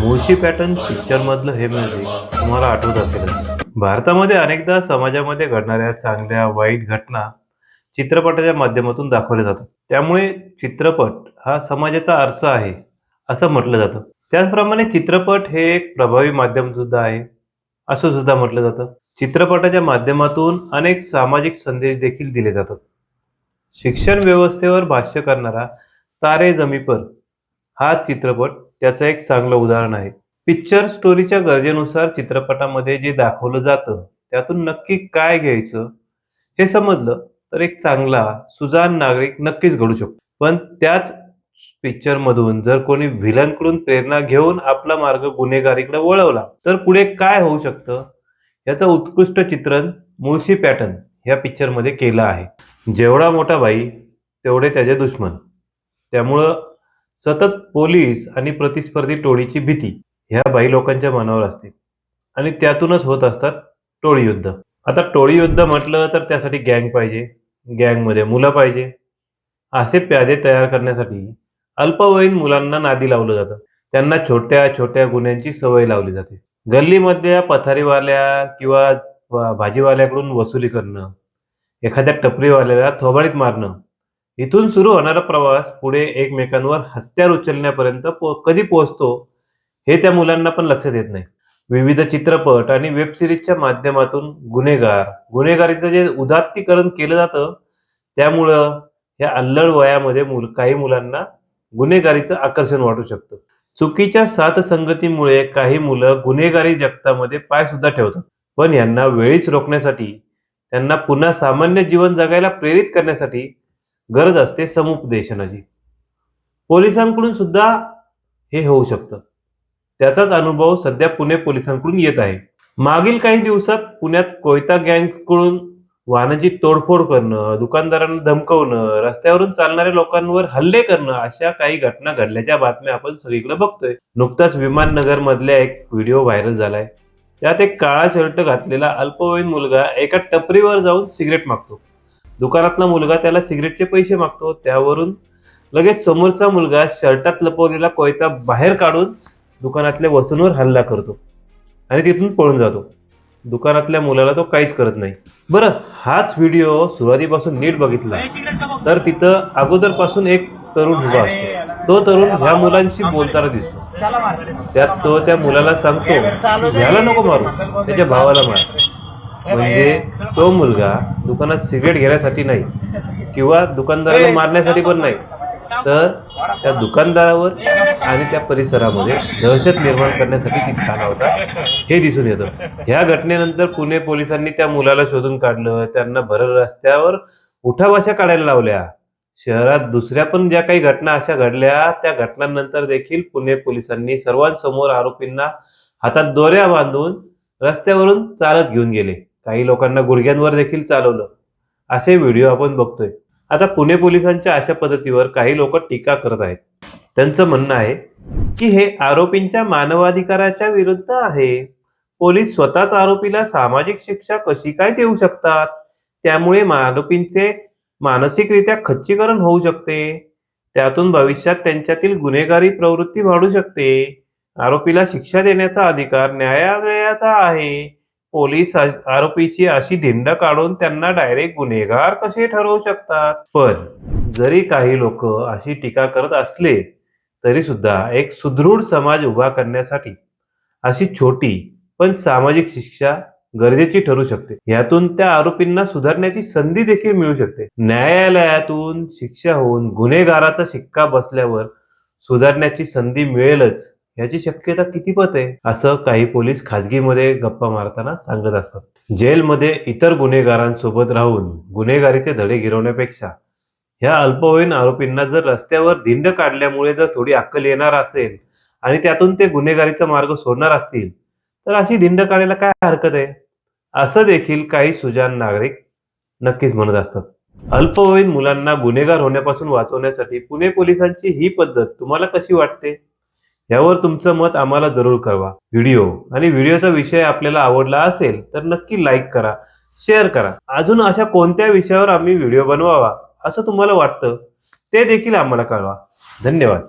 Mulshi pattern picture मधलं हे music तुम्हाला आठवत असेलच. भारतामध्ये अनेकदा समाजामध्ये घडणाऱ्या चांगल्या वाईट घटना चित्रपटाच्या माध्यमातून दाखवल्या जातात. त्यामुळे चित्रपट हा समाजाचा आरसा आहे असं म्हटलं जातं. त्याचप्रमाणे चित्रपट हे एक प्रभावी माध्यम सुद्धा आहे असं सुद्धा म्हटलं जातं. चित्रपटाच्या माध्यमातून अनेक सामाजिक संदेश देखील दिले जातात. शिक्षण व्यवस्थेवर भाष्य करणारा तारे जमीपर हा चित्रपट त्याचं एक चांगलं उदाहरण आहे. पिक्चर स्टोरीच्या गरजेनुसार चित्रपटामध्ये जे दाखवलं जातं त्यातून नक्की काय घ्यायचं हे समजलं तर एक चांगला सुजाण नागरिक नक्कीच घडू शकतो. पण त्याच पिक्चरमधून जर कोणी व्हिलनकडून प्रेरणा घेऊन आपला मार्ग गुन्हेगारीकडे वळवला तर पुढे काय होऊ शकतं? याचं उत्कृष्ट चित्रण मुळशी पॅटर्न ह्या पिक्चरमध्ये केलं आहे. जेवढा मोठा भाई तेवढे त्याचे दुश्मन. त्यामुळं सतत पोलीस आणि प्रतिस्पर्धी टोळीची भीती ह्या बाई लोकांच्या मनावर असते. आणि त्यातूनच होत असतात टोळी युद्ध. आता टोळी युद्ध म्हटलं तर त्यासाठी गँग पाहिजे गँगमध्ये मुलं पाहिजे. असे प्यादे तयार करण्यासाठी अल्पवयीन मुलांना नादी लावलं जातं. त्यांना छोट्या छोट्या गुन्ह्यांची सवय लावली जाते. गल्लीमधल्या पथारीवाल्या किंवा भाजीवाल्याकडून वसुली करणं एखाद्या टपरीवाल्याला थोबाडीत मारणं इथून सुरू होणारा प्रवास पुढे एकमेकांवर हत्यार उचलण्यापर्यंत पो कधी पोहोचतो हे त्या मुलांना पण लक्षात येत नाही. विविध चित्रपट आणि वेब सिरीजच्या माध्यमातून गुन्हेगार गुन्हेगारीचं जे उदात्तीकरण केलं जातं त्यामुळं या अल्लड वयामध्ये मुल काही मुलांना गुन्हेगारीचं आकर्षण वाटू शकतं. चुकीच्या साथसंगतीमुळे काही मुलं गुन्हेगारी जगतामध्ये पाय सुद्धा ठेवतात. पण यांना वेळीच रोखण्यासाठी त्यांना पुन्हा सामान्य जीवन जगायला प्रेरित करण्यासाठी गरज असते समुपदेशनाची. पोलिसांकडून सुद्धा हे होऊ शकतं. त्याचाच अनुभव सध्या पुणे पोलिसांकडून येत आहे. मागील काही दिवसात पुण्यात कोयता गँगकडून वाहनाची तोडफोड करणं दुकानदारांना धमकवणं रस्त्यावरून चालणाऱ्या लोकांवर हल्ले करणं अशा काही घटना घडल्याच्या बातम्या आपण सगळीकडे बघतोय. नुकताच विमाननगर मधल्या एक व्हिडिओ व्हायरल झालाय. त्यात एक काळा शर्ट घातलेला अल्पवयीन मुलगा एका टपरीवर जाऊन सिगरेट मागतो. दुकानातला मुलगा त्याला सिगरेटचे पैसे मागतो त्यावरून लगेच समोरचा मुलगा शर्टात लपवलेला कोयता बाहेर काढून दुकानातल्या वस्तूंवर हल्ला करतो आणि तिथून पळून जातो. दुकानातल्या मुलाला तो काहीच करत नाही. बरं हाच व्हिडिओ सुरुवातीपासून नीट बघितला. तर तिथं अगोदरपासून एक तरुण उभा असतो. तो तरुण ह्या मुलांशी बोलताना दिसतो. त्यात तो त्या मुलाला सांगतो ह्याला नको मारू त्याच्या भावाला मार. म्हणजे तो मुलगा दुकानात सिगरेट घेण्यासाठी नाही किंवा दुकानदाराला मारण्यासाठी पण नाही तर त्या दुकानदारावर आणि त्या परिसरामध्ये दहशत निर्माण करण्यासाठी तिथे आला होता. हे दिसून येतं. ह्या घटनेनंतर पुणे पोलिसांनी त्या मुलाला शोधून काढलं त्यांना भर रस्त्यावर उठावाशा काढायला लावल्या. शहरात दुसऱ्या पण ज्या काही घटना अशा घडल्या त्या घटनांनंतर देखील पुणे पोलिसांनी सर्वांसमोर आरोपींना हातात दोऱ्या बांधून रस्त्यावरून चालत घेऊन गेले. काही लोकांना गुडघ्यांवर देखील चालवलं. असे व्हिडिओ आपण बघतोय. आता पुणे पोलिसांच्या अशा पद्धतीवर काही लोक टीका करत आहेत. त्यांचं म्हणणं आहे की हे आरोपींच्या मानवाधिकाराच्या विरुद्ध आहे. पोलीस स्वतःच आरोपीला सामाजिक शिक्षा कशी काय देऊ शकतात? त्यामुळे आरोपींचे मानसिकरित्या खच्चीकरण होऊ शकते. त्यातून भविष्यात त्यांच्यातील गुन्हेगारी प्रवृत्ती वाढू शकते. आरोपीला शिक्षा देण्याचा अधिकार न्यायालयाचा आहे. पोलीस आरोपीची अशी धिंड काढून त्यांना डायरेक्ट गुन्हेगार कसे ठरवू शकतात? पण जरी काही लोक अशी टीका करत असले तरी सुद्धा एक सुदृढ समाज उभा करण्यासाठी अशी छोटी पण सामाजिक शिक्षा गरजेची ठरू शकते. यातून त्या आरोपींना सुधारण्याची संधी देखील मिळू शकते. न्यायालयातून शिक्षा होऊन गुन्हेगाराचा शिक्का बसल्यावर सुधारण्याची संधी मिळेलच याची शक्यता कितीपत आहे? असं काही पोलीस खाजगीमध्ये गप्पा मारताना सांगत असतात. जेलमध्ये इतर गुन्हेगारांसोबत राहून गुन्हेगारीचे धडे गिरवण्यापेक्षा ह्या अल्पवयीन आरोपींना जर रस्त्यावर धिंड काढल्यामुळे जर थोडी अक्कल येणार असेल आणि त्यातून ते गुन्हेगारीचा मार्ग सोडणार असतील तर अशी धिंड काढायला काय हरकत आहे? असं देखील काही सुजाण नागरिक नक्कीच म्हणत असतात. अल्पवयीन मुलांना गुन्हेगार होण्यापासून वाचवण्यासाठी पुणे पोलिसांची ही पद्धत तुम्हाला कशी वाटते? यावर तुमचं मत आम्हाला जरूर कळवा. व्हिडिओ आणि व्हिडिओचा विषय आपल्याला आवडला असेल तर नक्की लाईक करा शेअर करा. अजून अशा कोणत्या विषयावर आम्ही व्हिडिओ बनवावा असं तुम्हाला वाटतं ते देखील आम्हाला कळवा. धन्यवाद.